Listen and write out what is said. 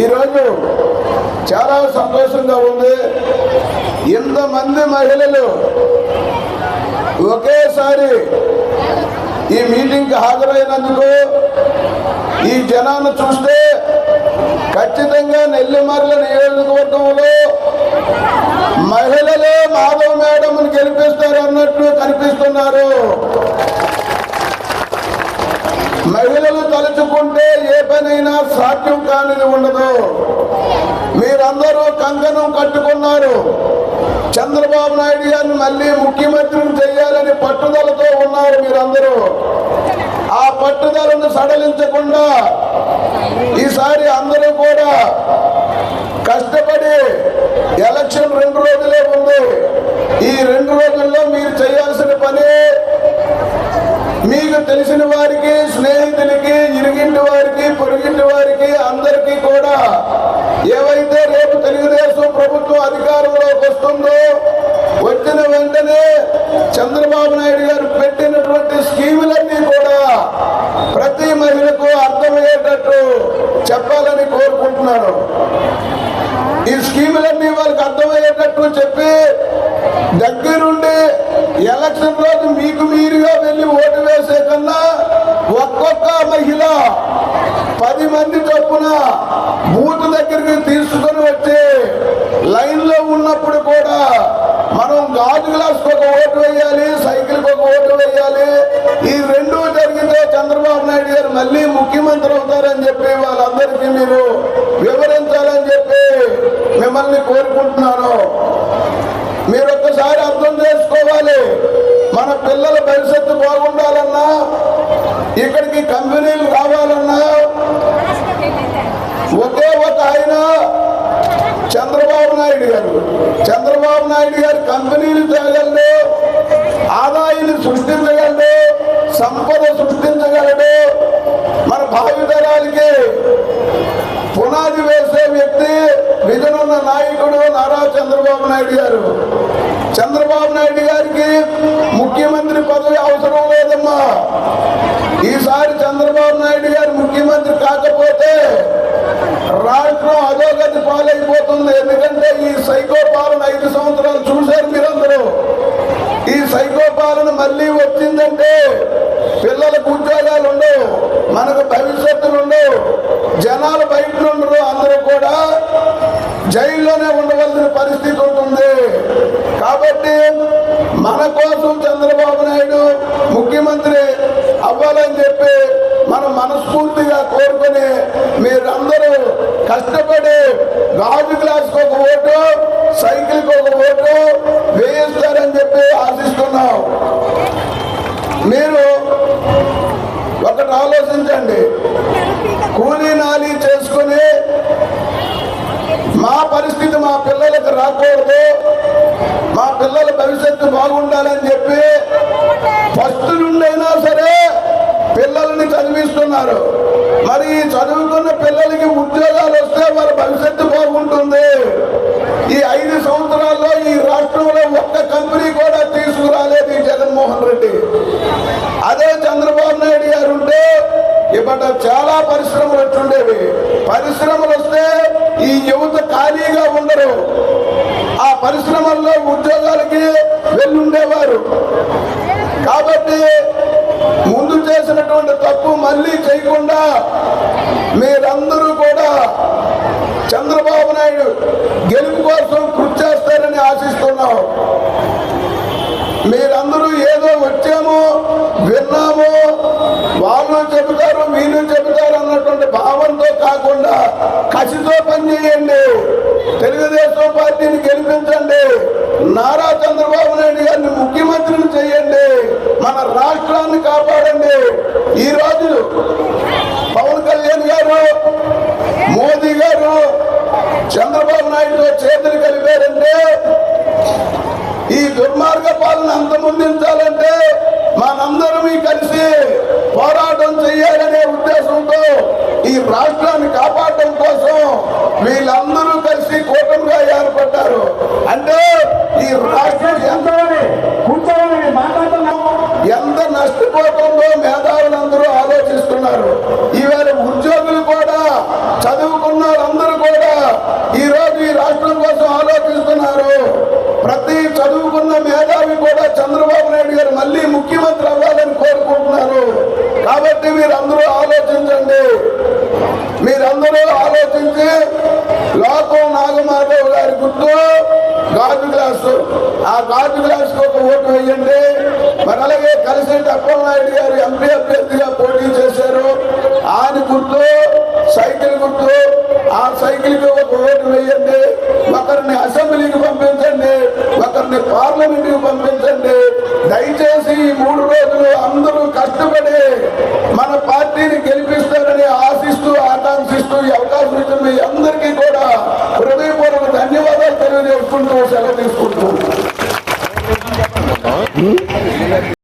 ఈరోజు చాలా సంతోషంగా ఉంది. ఇంతమంది మహిళలు ఒకేసారి ఈ మీటింగ్కి హాజరైనందుకు ఈ జనాన్ని చూస్తే ఖచ్చితంగా నెల్లిమర్ల నియోజకవర్గంలో మహిళలే మాధవ్ మేడంని గెలిపిస్తారు. ఏదైనా సాధ్యం కానిది ఉండదు. మీరందరూ కంకణం కట్టుకున్నారు. చంద్రబాబు నాయుడు గారిని మళ్ళీ ముఖ్యమంత్రిని చేయాలని పట్టుదలతో ఉన్నారు మీరందరూ. ఆ పట్టుదలను సడలించకుండా ఈసారి అందరూ కూడా కష్టపడి ఎలక్షన్ రెండు రోజులే ఉంది. ఈ రెండు రోజుల్లో మీరు చేయాల్సిన పని మీకు తెలిసిన వారికి స్నేహితులకి ఇరుగింటి వారికి పొరుగింటి వారికి అందరికీ కూడా ఏవైతే రేపు తెలుగుదేశం ప్రభుత్వం అధికారంలోకి వస్తుందో వచ్చిన వెంటనే చంద్రబాబు నాయుడు గారు పెట్టినటువంటి స్కీములన్నీ కూడా ప్రతి మహిళకు అర్థమయ్యేటట్టు చెప్పాలని కోరుకుంటున్నాను. ఈ స్కీములన్నీ వాళ్ళకి అర్థమయ్యేటట్టు చెప్పి దగ్గరు ఎలక్షన్ రోజు మీకు మీరుగా వెళ్ళి ఓటు వేసే కన్నా ఒక్కొక్క మహిళ పది మంది చొప్పున బూత్ దగ్గరికి తీసుకొని వచ్చి లైన్లో ఉన్నప్పుడు కూడా మనం గాజు గ్లాస్ ఒక ఓటు వేయాలి సైకిల్ ఒక ఓటు వేయాలి. ఈ రెండు జరిగితే చంద్రబాబు నాయుడు గారు మళ్ళీ ముఖ్యమంత్రి అవుతారని చెప్పి వాళ్ళందరికీ మీరు వివరించాలని చెప్పి మిమ్మల్ని కోరుకుంటున్నాను. మీరు ఒక్కసారి అర్థం చేసుకోవాలి. మన పిల్లల భవిష్యత్తు బాగుండాలన్నా ఇక్కడికి కంపెనీలు రావాలన్నా ఒకే ఒక ఆయన చంద్రబాబు నాయుడు గారు. చంద్రబాబు నాయుడు గారు కంపెనీలు తేగలడు ఆదాయాన్ని సృష్టించగలడు సంపద సృష్టించగలడు. మన భావితరాలకి పునాది వేసే వ్యక్తి విజనున్న నాయకుడు నారా చంద్రబాబు నాయుడు గారు చంద్రబాబు నాయుడు గారికి ముఖ్యమంత్రి పదవి అవసరం లేదమ్మా ఈసారి చంద్రబాబు నాయుడు గారు ముఖ్యమంత్రి కాకపోతే రాష్ట్రం అధోగతి పాలైపోతుంది ఎందుకంటే ఈ సైకో పాలన ఐదు సంవత్సరాలు చూశారు మీరందరూ ఈ సైకో పాలన మళ్ళీ వచ్చిందంటే పిల్లలకు ఉద్యోగాలు ఉండవు మనకు భవిష్యత్తులు ఉండవు జనాలు బయట ఉండరు అందరూ కూడా జైల్లోనే ఉండవలసిన పరిస్థితి ఉంటుంది. కాబట్టి మన కోసం చంద్రబాబు నాయుడు ముఖ్యమంత్రి అవ్వాలని చెప్పి మనం మనస్ఫూర్తిగా కోరుకుని మీరందరూ కష్టపడి గాజు గ్లాస్కి ఒక ఓటు సైకిల్కి ఒక ఓటు వేయిస్తారని చెప్పి ఆశిస్తున్నాం మా పిల్లలకు రాకూడదు. మా పిల్లల భవిష్యత్తు బాగుండాలని చెప్పి ఫస్ట్ నుండైనా సరే పిల్లల్ని చదివిస్తున్నారు. మరి చదువుకున్న పిల్లలకి ఉద్యోగాలు వస్తే వాళ్ళ భవిష్యత్తు బాగుంటుంది. ఈ ఐదు సంవత్సరాల్లో ఈ రాష్ట్రంలో ఒక్క కంపెనీ కూడా తీసుకురాలేదు ఈ జగన్మోహన్ రెడ్డి. అదే చంద్రబాబు నాయుడు గారు ఉంటే ఇప్పటి చాలా పరిశ్రమలు వచ్చుండేవి పరిశ్రమలు వస్తే ఖాళీగా ఉండరు. ఆ పరిశ్రమల్లో ఉద్యోగాలకి వెళ్ళుండేవారు. కాబట్టి ముందు చేసినటువంటి తప్పు మళ్ళీ చేయకుండా మీరందరూ కూడా చంద్రబాబు నాయుడు కాకుండా కసితో పనిచేయండి తెలుగుదేశం పార్టీని గెలిపించండి. నారా చంద్రబాబు నాయుడు గారిని ముఖ్యమంత్రిని చేయండి. మన రాష్ట్రాన్ని కాపాడండి. ఈ పవన్ కళ్యాణ్ గారు మోదీ గారు చంద్రబాబు నాయుడుతో చేతులు కలిపారంటే ఈ దుర్మార్గ పాలన అంతమొందించాలంటే మనందరం కలిసి పోరాటం చేయాలనే ఉద్దేశంతో ఈ రాష్ట్రాన్ని కాపాడటం కోసం వీళ్ళందరూ కలిసి పాపం నాగమాధవ్ గారి గుర్తు. గాజు గ్లాసు. ఆ గాజు గ్లాస్ ఒక ఓటు వేయండి. మరి అలాగే కలిసి అప్పలనాయుడు గారు ఎంపీ అభ్యర్థిగా పోటీ చేశారు. ఆయన గుర్తు సైకిల్ గుర్తు. ఆ సైకిల్కి ఒక ఓటు వేయండి. ఒకరిని